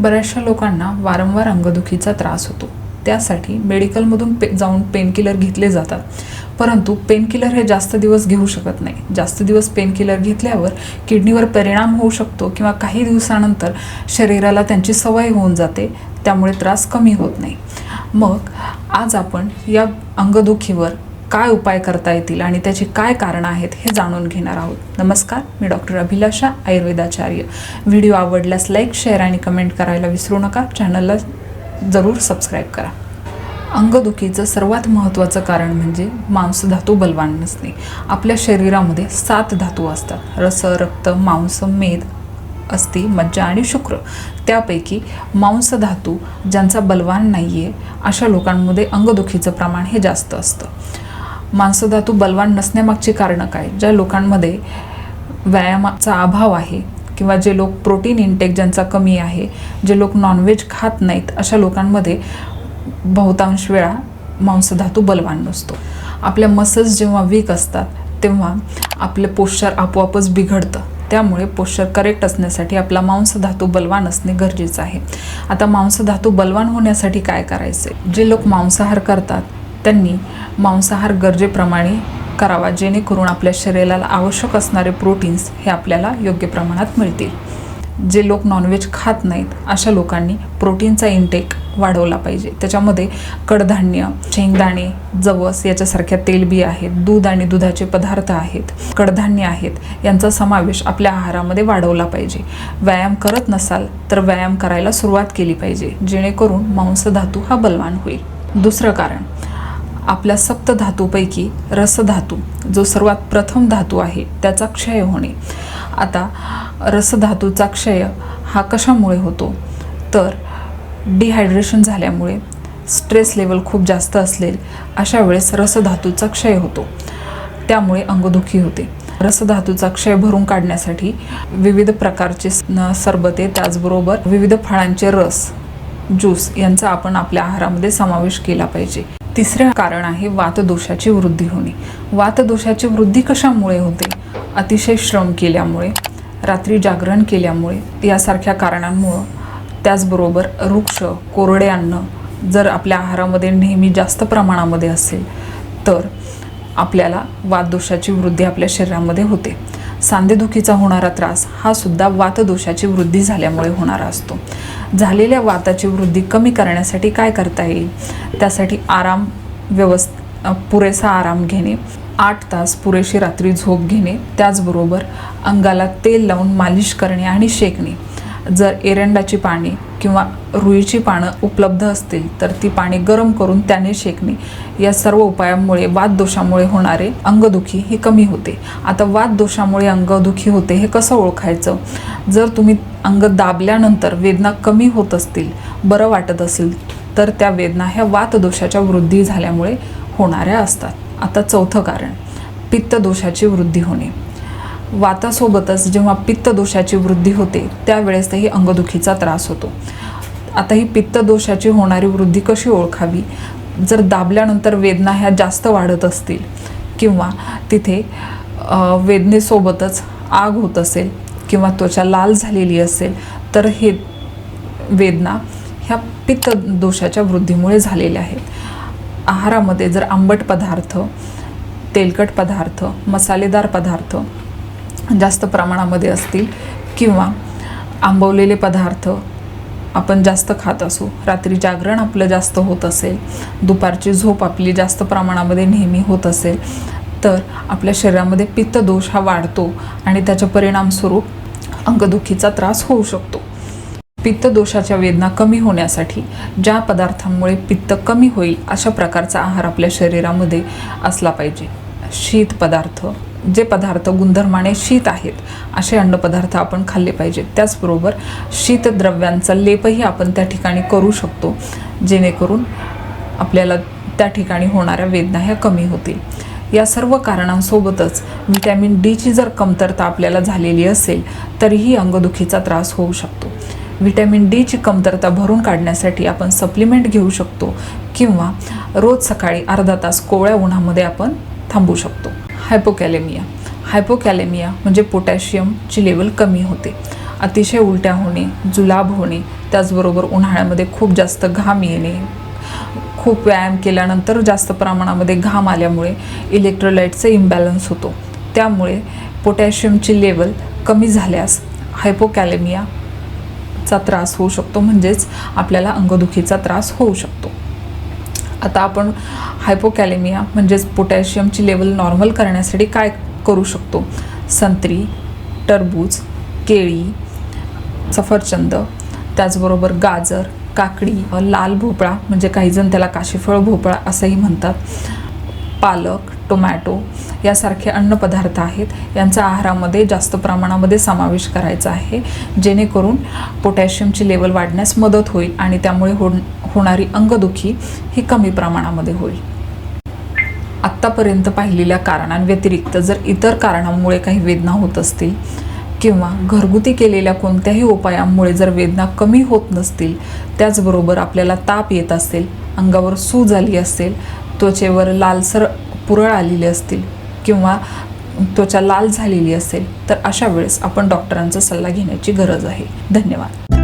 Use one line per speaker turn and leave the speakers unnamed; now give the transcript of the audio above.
बऱ्याचशा लोकांना वारंवार अंगदुखीचा त्रास होतो. त्यासाठी मेडिकलमधून पे जाऊन पेनकिलर घेतले जातात. परंतु पेनकिलर हे जास्त दिवस घेऊ शकत नाही. जास्त दिवस पेनकिलर घेतल्यावर किडनीवर परिणाम होऊ शकतो किंवा काही दिवसानंतर शरीराला त्यांची सवय होऊन जाते. त्यामुळे त्रास कमी होत नाही. मग आज आपण या अंगदुखीवर काय उपाय करता येतील आणि त्याची काय कारणं आहेत हे जाणून घेणार आहोत. नमस्कार मी डॉक्टर अभिलाषा आयुर्वेदाचार्य. व्हिडिओ आवडल्यास लाईक शेअर आणि कमेंट करायला विसरू नका. चॅनलला जरूर सबस्क्राईब करा. अंगदुखीचं सर्वात महत्त्वाचं कारण म्हणजे मांसधातू बलवान नसणे. आपल्या शरीरामध्ये सात धातू असतात. रस रक्त मांस मेद अस्ति मज्जा आणि शुक्र. त्यापैकी मांस धातू ज्यांचा बलवान नाही आहे अशा लोकांमध्ये अंगदुखीचं प्रमाण हे जास्त असतं. मांसधातू बलवान नसण्यामागची कारणं काय? ज्या लोकांमध्ये व्यायामाचा अभाव आहे किंवा जे लोक प्रोटीन इंटेक ज्यांचा कमी आहे जे लोक नॉनव्हेज खात नाहीत अशा लोकांमध्ये बहुतांश वेळा मांसधातू बलवान नसतो. आपल्या मसल्स जेव्हा वीक असतात तेव्हा आपलं पोश्चर आपोआपच बिघडतं. त्यामुळे पोश्चर करेक्ट असण्यासाठी आपला मांसधातू बलवान असणे गरजेचं आहे. आता मांसधातू बलवान होण्यासाठी काय करायचे जे लोक मांसाहार करतात त्यांनी मांसाहार गरजेप्रमाणे करावा जेणेकरून आपल्या शरीराला आवश्यक असणारे प्रोटीन्स हे आपल्याला योग्य प्रमाणात मिळतील. जे लोक नॉनव्हेज खात नाहीत अशा लोकांनी प्रोटीनचा इंटेक वाढवला पाहिजे. त्याच्यामध्ये कडधान्य शेंगदाणे जवस याच्यासारख्या तेलबी आहेत दूध आणि दुधाचे पदार्थ आहेत कडधान्य आहेत यांचा समावेश आपल्या आहारामध्ये वाढवला पाहिजे. व्यायाम करत नसाल तर व्यायाम करायला सुरुवात केली पाहिजे जेणेकरून मांसधातू हा बलवान होईल. दुसरं कारण आपल्या सप्त धातूपैकी रसधातू जो सर्वात प्रथम धातू आहे त्याचा क्षय होणे. आता रसधातूचा क्षय हा कशामुळे होतो? तर डिहायड्रेशन झाल्यामुळे स्ट्रेस लेवल खूप जास्त असलेल अशा वेळेस रसधातूचा क्षय होतो. त्यामुळे अंगदुखी होते. रसधातूचा क्षय भरून काढण्यासाठी विविध प्रकारचे न- सरबते त्याचबरोबर विविध फळांचे रस ज्यूस यांचा आपण आपल्या आहारामध्ये समावेश केला पाहिजे. तिसरं कारण आहे वातदोषाची वृद्धी होणे. वातदोषाची वृद्धी कशामुळे होते? अतिशय श्रम केल्यामुळे रात्री जागरण केल्यामुळे यासारख्या कारणांमुळं. त्याचबरोबर वृक्ष कोरडे अन्न जर आपल्या आहारामध्ये नेहमी जास्त प्रमाणामध्ये असेल तर आपल्याला वातदोषाची वृद्धी आपल्या शरीरामध्ये होते. सांधेदुखीचा होणारा त्रास हा सुद्धा वातदोषाची वृद्धी झाल्यामुळे होणारा असतो. झालेल्या वाताची वृद्धी कमी करण्यासाठी काय करता येईल? त्यासाठी आराम व्यवस् पुरेसा आराम घेणे आठ तास पुरेशी रात्री झोप घेणे त्याचबरोबर अंगाला तेल लावून मालिश करणे आणि शेकणे. जर एरंडाची पाने किंवा रुईची पानं उपलब्ध असतील तर ती पाणी गरम करून त्याने शेकणे. या सर्व उपायामुळे वातदोषामुळे होणारे अंगदुखी हे कमी होते. आता वातदोषामुळे अंगदुखी होते हे कसं ओळखायचं? जर तुम्ही अंग दाबल्यानंतर वेदना कमी होत असतील बरं वाटत असेल तर त्या वेदना ह्या वातदोषाच्या वृद्धी झाल्यामुळे होणाऱ्या असतात. आता चौथं कारण पित्तदोषाची वृद्धी होणे. वातासोबतच जेव्हा पित्तदोषाची वृद्धी होते त्यावेळेसही अंगदुखीचा त्रास होतो. आता ही पित्तदोषाची होणारी वृद्धी कशी ओळखावी? जर दाबल्यानंतर वेदना ह्या जास्त वाढत असतील किंवा तिथे वेदनेसोबतच आग होत असेल किंवा त्वचा लाल झालेली असेल तर हे वेदना ह्या पित्तदोषाच्या वृद्धीमुळे झालेल्या आहेत. आहारामध्ये जर आंबट पदार्थ तेलकट पदार्थ मसालेदार पदार्थ जास्त प्रमाणामध्ये असतील किंवा आंबवलेले पदार्थ आपण जास्त खात असू रात्री जागरण आपलं जास्त होत असेल दुपारची झोप आपली जास्त प्रमाणामध्ये नेहमी होत असेल तर आपल्या शरीरामध्ये पित्तदोष हा वाढतो आणि त्याच्या परिणामस्वरूप अंगदुखीचा त्रास होऊ शकतो. पित्तदोषाच्या वेदना कमी होण्यासाठी ज्या पदार्थांमुळे पित्त कमी होईल अशा प्रकारचा आहार आपल्या शरीरामध्ये असला पाहिजे. शीत पदार्थ जे पदार्थ गुणधर्माने शीत आहेत असे अन्नपदार्थ आपण खाल्ले पाहिजेत. त्याचबरोबर शीतद्रव्यांचा लेपही आपण त्या ठिकाणी करू शकतो जेणेकरून आपल्याला त्या ठिकाणी होणाऱ्या वेदना ह्या कमी होतील. या सर्व कारणांसोबतच व्हिटॅमिन डीची जर कमतरता आपल्याला झालेली असेल तरीही अंगदुखीचा त्रास होऊ शकतो. व्हिटॅमिन डीची कमतरता भरून काढण्यासाठी आपण सप्लिमेंट घेऊ शकतो किंवा रोज सकाळी अर्धा तास कोवळ्या उन्हामध्ये आपण थांबू शकतो. हायपोकॅलेमिया हायपोकॅलेमिया म्हणजे पोटॅशियमची लेवल कमी होते. अतिशय उलट्या होणे जुलाब होणे त्याचबरोबर उन्हाळ्यामध्ये खूप जास्त घाम येणे खूप व्यायाम केल्यानंतर जास्त प्रमाणामध्ये घाम आल्यामुळे इलेक्ट्रोलाइटचा इम्बॅलन्स होतो. त्यामुळे पोटॅशियमची लेवल कमी झाल्यास हायपोकॅलेमियाचा त्रास होऊ शकतो म्हणजेच आपल्याला अंगदुखीचा त्रास होऊ शकतो. आता आपण हायपोकॅलेमिया म्हणजेच पोटॅशियमची लेवल नॉर्मल करण्यासाठी काय करू शकतो? संत्री टरबूज केळी सफरचंद त्याचबरोबर गाजर काकडी लाल भोपळा म्हणजे काहीजण त्याला काशीफळ भोपळा असंही म्हणतात. पालक टोमॅटो यासारखे अन्नपदार्थ आहेत यांचा आहारामध्ये जास्त प्रमाणामध्ये समावेश करायचा आहे जेणेकरून पोटॅशियमची लेवल वाढण्यास मदत होईल आणि त्यामुळे हो होणारी अंगदुखी ही कमी प्रमाणामध्ये होईल. आत्तापर्यंत पाहिलेल्या कारणांव्यतिरिक्त जर इतर कारणांमुळे काही वेदना होत असतील किंवा घरगुती केलेल्या कोणत्याही उपायांमुळे जर वेदना कमी होत नसतील त्याचबरोबर आपल्याला ताप येत असेल अंगावर सूज आली असेल त्वचेवर लालसर पुरळ आलेली असतील किंवा त्वचा लाल झालेली असेल तर अशा वेळेस आपण डॉक्टरांचा सल्ला घेण्याची गरज आहे. धन्यवाद.